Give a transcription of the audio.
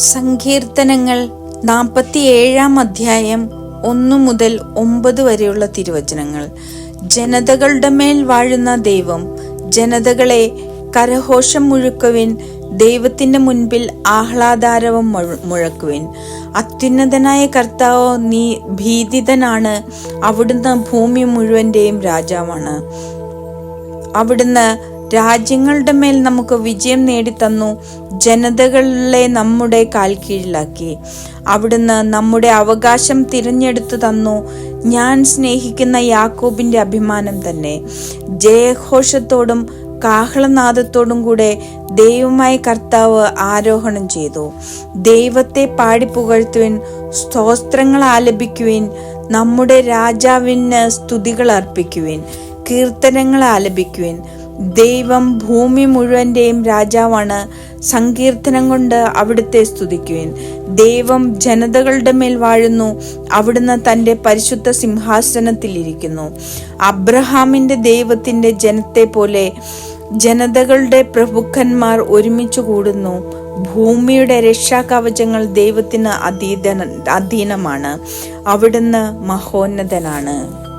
സങ്കീർത്തനങ്ങൾ നാൽപ്പത്തിയേഴാം അധ്യായം ഒന്നു മുതൽ ഒമ്പത് വരെയുള്ള തിരുവചനങ്ങൾ. ജനതകളുടെ മേൽ വാഴുന്ന ദൈവം ജനതകളെ കരഘോഷം മുഴുക്കുവിൻ ദൈവത്തിന്റെ മുൻപിൽ ആഹ്ലാദാരവം മുഴ- മുഴക്കുവിൻ. അത്യുന്നതനായ കർത്താവോ നീ ഭീതിതനാണ് അവിടുന്ന് ഭൂമി മുഴുവന്റെയും രാജാവാണ്. അവിടുന്ന് രാജ്യങ്ങളുടെ മേൽ നമുക്ക് വിജയം നേടിത്തന്നു. ജനതകളെ നമ്മുടെ കാൽ കീഴിലാക്കി. അവിടുന്ന് നമ്മുടെ അവകാശം തിരഞ്ഞെടുത്തു തന്നു. ഞാൻ സ്നേഹിക്കുന്ന യാക്കോബിന്റെ അഭിമാനം തന്നെ. ജയഘോഷത്തോടും കാഹളനാദത്തോടും കൂടെ ദൈവമായ കർത്താവ് ആരോഹണം ചെയ്തു. ദൈവത്തെ പാടി പുകഴ്ത്തുവിൻ സ്തോത്രങ്ങൾ ആലപിക്കുവിൻ നമ്മുടെ രാജാവിന് സ്തുതികൾ അർപ്പിക്കുവിൻ കീർത്തനങ്ങൾ ആലപിക്കുവിൻ. ദൈവം ഭൂമി മുഴുവന്റെയും രാജാവാണ്. സങ്കീർത്തനം കൊണ്ട് അവിടുത്തെ സ്തുതിക്കുവിൻ. ദൈവം ജനതകളുടെ മേൽ വാഴുന്നു. അവിടുന്ന് തന്റെ പരിശുദ്ധ സിംഹാസനത്തിൽ ഇരിക്കുന്നു. ദൈവത്തിന്റെ ജനത്തെ പോലെ ജനതകളുടെ പ്രഭുക്കന്മാർ ഒരുമിച്ച് കൂടുന്നു. ഭൂമിയുടെ രക്ഷാകവചങ്ങൾ ദൈവത്തിന് അധീന അധീനമാണ്. അവിടുന്ന് മഹോന്നതനാണ്.